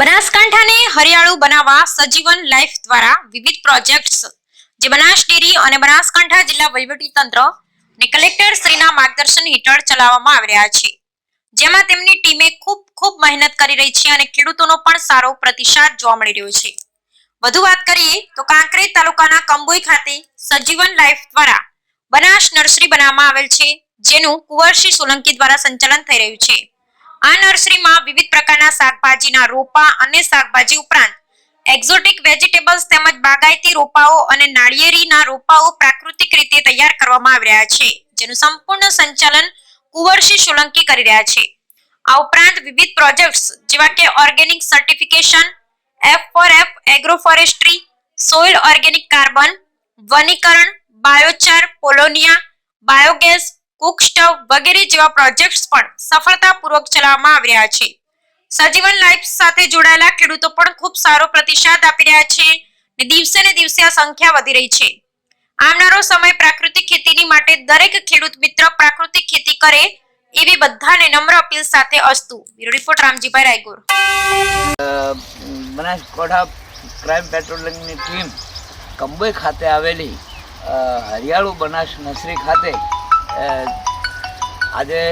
બનાસકાંઠાને હરિયાળું બનાવવા સજીવન લાઈફ દ્વારા વિવિધ પ્રોજેક્ટ્સ જે બનાસ ડેરી અને બનાસકાંઠા જિલ્લા વહીવટી તંત્ર ને કલેક્ટર શ્રીના માર્ગદર્શન હેઠળ ચલાવવામાં આવી રહ્યા છે. જેમાં તેમની ટીમે ખૂબ ખૂબ મહેનત કરી રહી છે અને ખેડૂતોનો પણ સારો પ્રતિસાદ જોવા મળી રહ્યો છે. વધુ વાત કરીએ તો કાંકરેજ તાલુકાના કંબોઈ ખાતે સજીવન લાઈફ દ્વારા બનાસ નર્સરી બનાવવામાં આવેલ છે, જેનું કુંવરસિંહ સોલંકી દ્વારા સંચાલન થઈ રહ્યું છે. આ નર્સરીમાં વિવિધ પ્રકારના શાકભાજીના રોપા અને શાકભાજી ઉપરાંત એક્ઝોટિક વેજીટેબલ્સ તેમજ બાગાયતી રોપાઓ અને નાળિયેરીના રોપાઓ પ્રાકૃતિક રીતે તૈયાર કરવામાં આવી રહ્યા છે, જેનું સંપૂર્ણ સંચાલન કુંવરસિંહ સોલંકી કરી રહ્યા છે. આ ઉપરાંત વિવિધ પ્રોજેક્ટ્સ જેવા કે organic certification, F for F agroforestry, soil organic carbon, વનીકરણ, બાયોચાર, પોલોનિયા, બાયોગેસ કુક વગેરે જેવા પ્રોજેક્ટ્સ પણ સફળતાપૂર્વક ચલાવવામાં આવી રહ્યા છે. સજીવન લાઈફ સાથે જોડાયેલા ખેડૂતો પણ ખૂબ સારો પ્રતિસાદ આપી રહ્યા છે ને દિવસે ને દિવસે આ સંખ્યા વધી રહી છે. આવનારો સમય પ્રાકૃતિક ખેતીની માટે દરેક ખેડૂત મિત્ર પ્રાકૃતિક ખેતી કરે એવી બધાને નમ્ર અપીલ સાથે અસ્તુ. Bureau report, Ramjibhai Raygur. Banaskantha crime પેટ્રોલિંગની team Kamboi ખાતે આવેલી હરિયાળુ બનાસ નર્સરી ખાતે આજે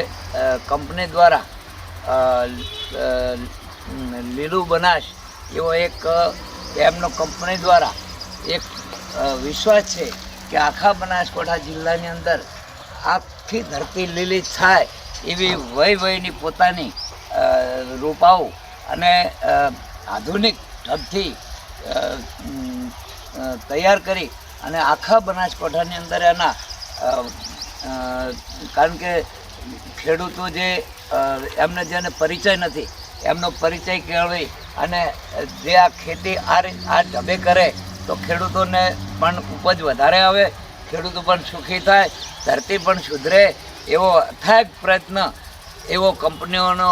કંપની દ્વારા લીલું બનાસ એવો એક એમનો કંપની દ્વારા એક વિશ્વાસ છે કે આખા બનાસકાંઠા જિલ્લાની અંદર આખી ધરતી લીલી થાય એવી વય વયની પોતાની રૂપાઓ અને આધુનિક ઢબથી તૈયાર કરી અને આખા બનાસકાંઠાની અંદર એના કારણ કે ખેડૂતો જે એમને જેને પરિચય નથી, એમનો પરિચય કેળવી અને જે આ ખેતી આ આ ઢબે કરે, તો ખેડૂતોને પણ ઉપજ વધારે આવે, ખેડૂતો પણ સુખી થાય, ધરતી પણ સુધરે, એવો અથાગ પ્રયત્ન એવો કંપનીઓનો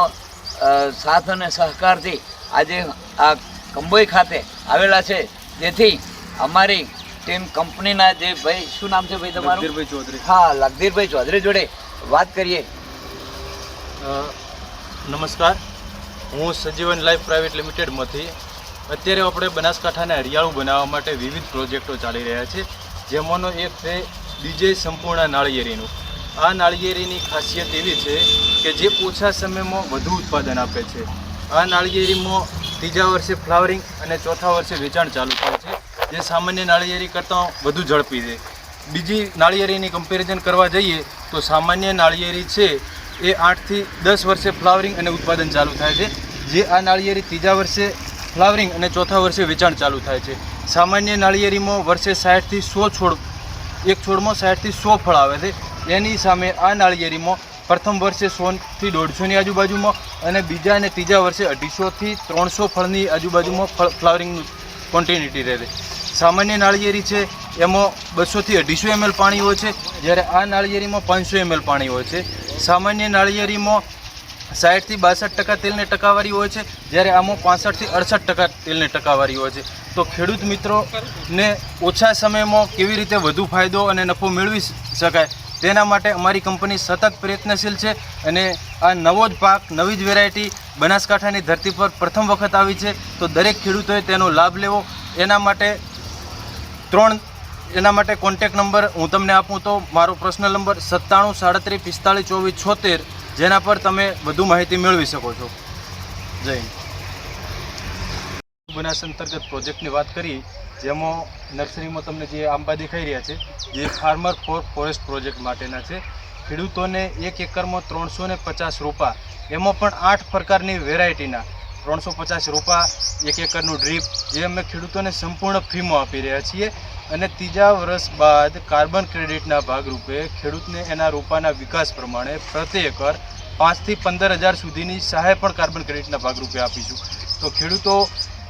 સાથ અને સહકારથી આજે આ કંબોઈ ખાતે આવેલા છે. જેથી અમારી ટીમ કંપનીના જે ભાઈ શું નામ છે ભાઈ તમારું? લખધીરભાઈ ચૌધરી. હા લખધીરભાઈ ચૌધરી જોડે વાત કરીએ. નમસ્કાર. હું સજીવન લાઈફ પ્રાઇવેટ લિમિટેડમાંથી. અત્યારે આપણે બનાસકાંઠાને હરિયાળું બનાવવા માટે વિવિધ પ્રોજેક્ટો ચાલી રહ્યા છે જેમાંનો એક છે બીજે સંપૂર્ણ નાળિયેરીનું. આ નાળિયેરીની ખાસિયત એવી છે કે જે ઓછા સમયમાં વધુ ઉત્પાદન આપે છે. આ નાળિયેરીમાં ત્રીજા વર્ષે ફ્લાવરિંગ અને ચોથા વર્ષે વેચાણ ચાલુ થાય છે. જે સામાન્ય નાળિયેરી કરતાં વધુ ઝડપી છે. બીજી નાળિયેરીની કમ્પેરિઝન કરવા જઈએ તો સામાન્ય નાળિયેરી છે એ આઠથી દસ વર્ષે ફ્લાવરિંગ અને ઉત્પાદન ચાલુ થાય છે. જે આ નાળિયેરી ત્રીજા વર્ષે ફ્લાવરિંગ અને ચોથા વર્ષે વેચાણ ચાલુ થાય છે. સામાન્ય નાળિયેરીમાં વર્ષે સાઠથી સો છોડ, એક છોડમાં સાઠથી સો ફળ આવે છે. એની સામે આ નાળિયેરીમાં પ્રથમ વર્ષે સોથી દોઢસોની આજુબાજુમાં અને બીજા અને ત્રીજા વર્ષે અઢીસોથી ત્રણસો ફળની આજુબાજુમાં ફ્લાવરિંગનું કોન્ટિન્યુટી રહે છે. સામાન્ય નાળિયેરી છે, એમાં બસોથી અઢીસો એમએલ પાણી હોય છે, જ્યારે આ નાળિયેરીમાં પાંચસો એમએલ પાણી હોય છે. સામાન્ય નાળિયેરીમાં સાઠથી બાસઠ ટકા તેલની ટકાવારી હોય છે, જ્યારે આમાં પાસઠથી અડસઠ ટકા તેલની ટકાવારી હોય છે. તો ખેડૂત મિત્રોને ઓછા સમયમાં કેવી રીતે વધુ ફાયદો અને નફો મેળવી શકાય, તેના માટે અમારી કંપની સતત પ્રયત્નશીલ છે અને આ નવો જ પાક, નવી જ વેરાયટી બનાસકાંઠાની ધરતી પર પ્રથમ વખત આવી છે. તો દરેક ખેડૂતોએ તેનો લાભ લેવો. એના માટે ત્રણ એના માટે કોન્ટેક નંબર હું તમને આપું તો મારો પર્સનલ નંબર સત્તાણું, સાડત્રીસ, પિસ્તાળીસ, ચોવીસ, છોતેર, જેના પર તમે વધુ માહિતી મેળવી શકો છો. જય હિન્દ. બનાસ અંતર્ગત પ્રોજેક્ટની વાત કરી, જેમાં નર્સરીમાં તમને જે આંબા દેખાઈ રહ્યા છે જે ફાર્મર ફોર ફોરેસ્ટ પ્રોજેક્ટ માટેના છે. ખેડૂતોને એક એકરમાં ત્રણસો ને પચાસ રોપા એમાં પણ આઠ પ્રકારની વેરાયટીના ત્રણસો પચાસ રોપા એક એકરનું ડ્રીપ, જે અમે ખેડૂતોને સંપૂર્ણ ફ્રીમાં આપી રહ્યા છીએ. અને ત્રીજા વર્ષ બાદ કાર્બન ક્રેડિટના ભાગરૂપે ખેડૂતને એના રોપાના વિકાસ પ્રમાણે પ્રતિ એકર પાંચથી પંદર હજાર સુધીની સહાય પણ કાર્બન ક્રેડિટના ભાગરૂપે આપીશું. તો ખેડૂતો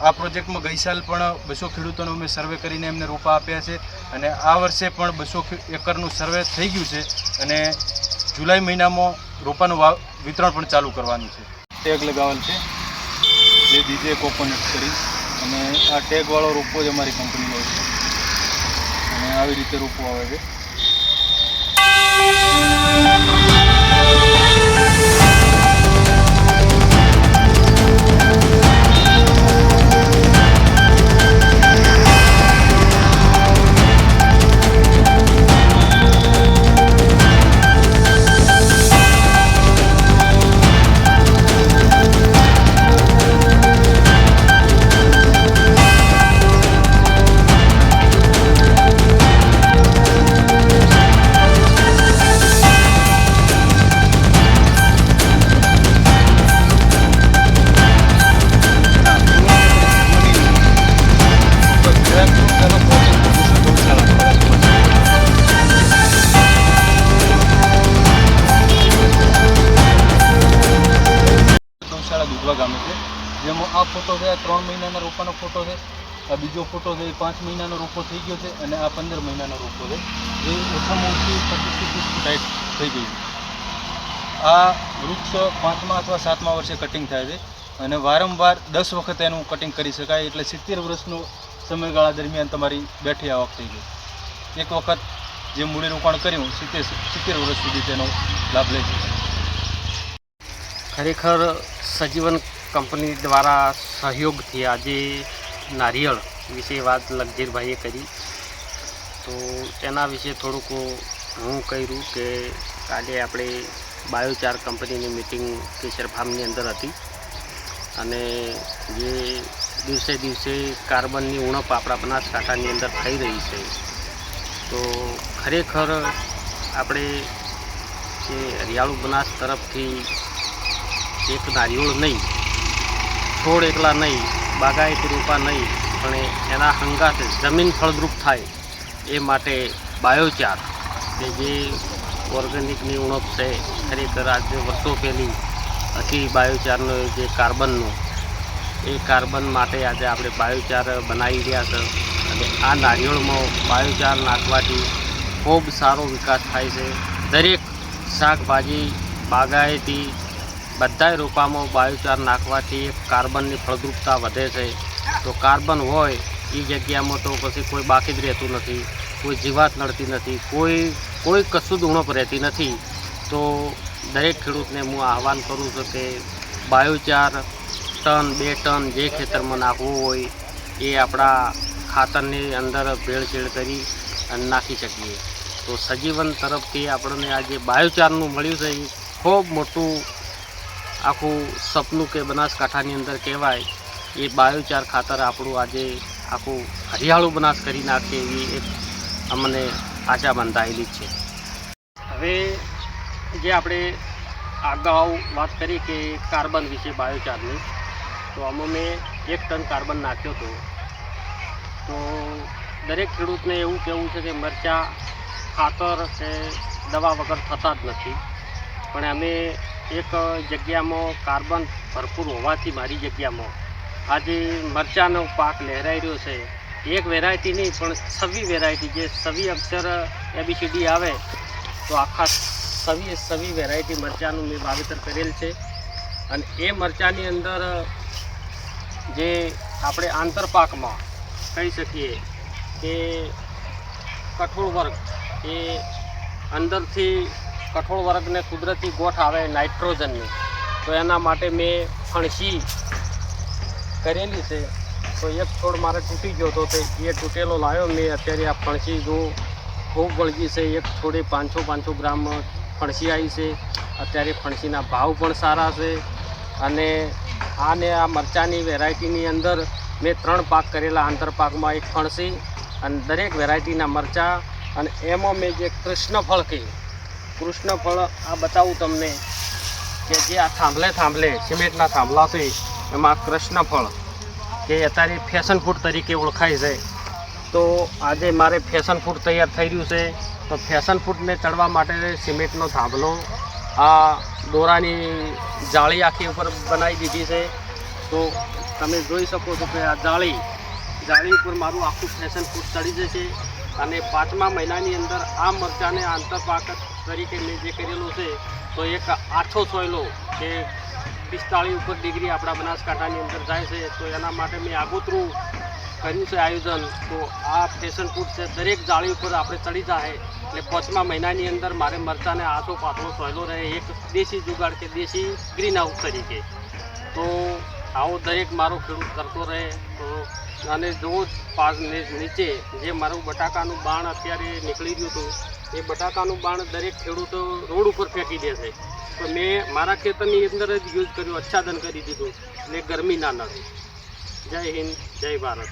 આ પ્રોજેક્ટમાં ગઈ સાલ પણ બસો ખેડૂતોનો અમે સર્વે કરીને એમને રોપા આપ્યા છે. અને આ વર્ષે પણ બસો એકરનું સર્વે થઈ ગયું છે. અને જુલાઈ મહિનામાં રોપાનું વિતરણ પણ ચાલુ કરવાનું છે. ટેગ લગાવેલ છે. જે દીજે કોકોનટ કરી અને આ ટેગવાળો રોપો જ અમારી કંપનીનો છે. અને આવી રીતે રોપો આવે છે. આ બીજો ફોટો છે, એ પાંચ મહિનાનો રોપો થઈ ગયો છે અને આ પંદર મહિનાનો રોપો છે. એ ઓછામાં ઓછી પચીસથી ત્રીસ થઈ ગઈ છે. આ વૃક્ષ પાંચમા અથવા સાતમા વર્ષે કટિંગ થાય છે અને વારંવાર દસ વખત એનું કટિંગ કરી શકાય એટલે સિત્તેર વર્ષનો સમયગાળા દરમિયાન તમારી બેઠી આવક થઈ ગઈ. એક વખત જે મૂડી રોકાણ કર્યું, સિત્તેર સિત્તેર વર્ષ સુધી તેનો લાભ લઈ શકાય ખરેખર સજીવન કંપની દ્વારા સહયોગથી આજે નારિયેળ વિશે વાત લગજીરભાઈએ કરી. તો એના વિશે થોડુંક હું કર્યું કે કાલે આપણે બાયોચાર કંપનીની મિટિંગ કેસર ફાર્મની અંદર હતી. અને જે દિવસે દિવસે કાર્બનની ઉણપ આપણા બનાસકાંઠાની અંદર થઈ રહી છે. તો ખરેખર આપણે જે હરિયાળું બનાસ તરફથી એક નારિયોળ નહીં, છોડ એકલા નહીં બાગાયતી રૂપા નહીં, પણ એના હંગાથે જમીન ફળદ્રુપ થાય એ માટે બાયોચાર, કે જે ઓર્ગેનિકની ઉણપ છે, ખરેખર આજે વર્ષો પહેલી હતી બાયોચારનો જે કાર્બનનો, એ કાર્બન માટે આજે આપણે બાયોચાર બનાવી રહ્યા છે. અને આ નારિયેળમાં બાયોચાર નાખવાથી ખૂબ સારો વિકાસ થાય છે. દરેક શાકભાજી બાગાયતી બધાય રોપામાં બાયોચાર નાખવાથી કાર્બનની ફળદ્રુપતા વધે છે. તો કાર્બન હોય એ જગ્યામાં તો પછી કોઈ બાકી જ રહેતું નથી, કોઈ જીવાત નડતી નથી, કોઈ કોઈ કશું જ ઉણપ રહેતી નથી. તો દરેક ખેડૂતને હું આહવાન કરું છું કે બાયોચાર ટન, બે ટન જે ખેતરમાં નાખવું હોય, એ આપણા ખાતરની અંદર ભેળસેળ કરી અને નાખી શકીએ. તો સજીવન તરફથી આપણને આ જે બાયોચારનું મળ્યું છે એ ખૂબ મોટું આખું સપનું કે બનાસકાંઠાની અંદર કહેવાય, એ બાયોચાર ખાતર આપણું આજે આખું હરિયાળું બનાસ કરી નાખે એવી એક અમને આશા બંધાયેલી છે. હવે જે આપણે અગાઉ વાત કરી કે કાર્બન વિશે બાયોચારની, તો આમાં મેં એક ટન કાર્બન નાખ્યો હતો. તો દરેક ખેડૂતને એવું કહેવું છે કે મરચાં ખાતર કે દવા વગર થતા જ નથી. પણ અમે એક જગ્યામાં કાર્બન ભરપૂર હોવાથી મારી જગ્યામાં આજે મરચાંનો પાક લહેરાઈ રહ્યો છે. એક વેરાયટી નહીં, પણ છવ્વી વેરાયટી જે છવ્વી અક્ષર એબીસીડી આવે, તો આખા છવ્વી છવ્વી વેરાયટી મરચાંનું મેં વાવેતર કરેલ છે. અને એ મરચાંની અંદર જે આપણે આંતરપાકમાં કહી શકીએ કે કઠોળ વર્ગ એ અંદરથી કઠોળ વર્ગને કુદરતી ગોઠ આવે નાઇટ્રોજનની. તો એના માટે મેં ફણસી કરેલી છે. તો એક છોડ મારે તૂટી ગયો હતો તે એ તૂટેલો લાવ્યો. મેં અત્યારે આ ફણસી જો ખૂબ વળગી છે. એક છોડે પાંચસો પાંચસો ગ્રામ ફણસી આવી છે. અત્યારે ફણસીના ભાવ પણ સારા છે અને આને આ મરચાંની વેરાયટીની અંદર મેં ત્રણ પાક કરેલા. આંતરપાકમાં એક ફણસી અને દરેક વેરાયટીના મરચાં અને એમાં મેં જે કૃષ્ણફળ કહ્યું કૃષ્ણફળ આ બતાવું તમને કે જે આ થાંભલે થાંભલે, સિમેન્ટના થાંભલા છે એમાં કૃષ્ણફળ કે અત્યારે ફેશન ફૂડ તરીકે ઓળખાય છે. તો આજે મારે ફેશન ફૂડ તૈયાર થઈ રહ્યું છે. તો ફેશન ફૂડને ચડવા માટે સિમેન્ટનો થાંભલો, આ દોરાની જાળી આખી ઉપર બનાવી દીધી છે. તો તમે જોઈ શકો છો કે આ જાળી જાળી ઉપર મારું આખું ફેશન ફૂડ ચડી જશે. અને પાંચમા મહિનાની અંદર આ મરચાંને આંતરપાક તરીકે મેં જે કરેલું છે, તો એક આઠો સોયલો કે પિસ્તાળીસ ઉપર ડિગ્રી આપણા બનાસકાંઠાની અંદર જાય છે, તો એના માટે મેં આગોતરું કર્યું છે આયોજન. તો આ ફેશન ફૂડ છે, દરેક જાળી ઉપર આપણે ચડી જાય. એટલે પાંચમા મહિનાની અંદર મારે મરચાંને આછો પાતળો સોયલો રહે, એક દેશી જુગાડ કે દેશી ગ્રીન હાઉસ તરીકે. તો આવો દરેક મારો ખેડૂત કરતો રહે. તો અને જો પાસ નીચે જે મારું બટાકાનું બાણ અત્યારે નીકળી ગયું હતું એ બટાકાનું બાણ દરેક ખેડૂતો રોડ ઉપર ફેંકી દે છે. તો મેં મારા ખેતરની અંદર જ યુઝ કર્યું આચ્છાદન કરી દીધું એટલે ગરમી ના નડે જય હિન્દ, જય ભારત.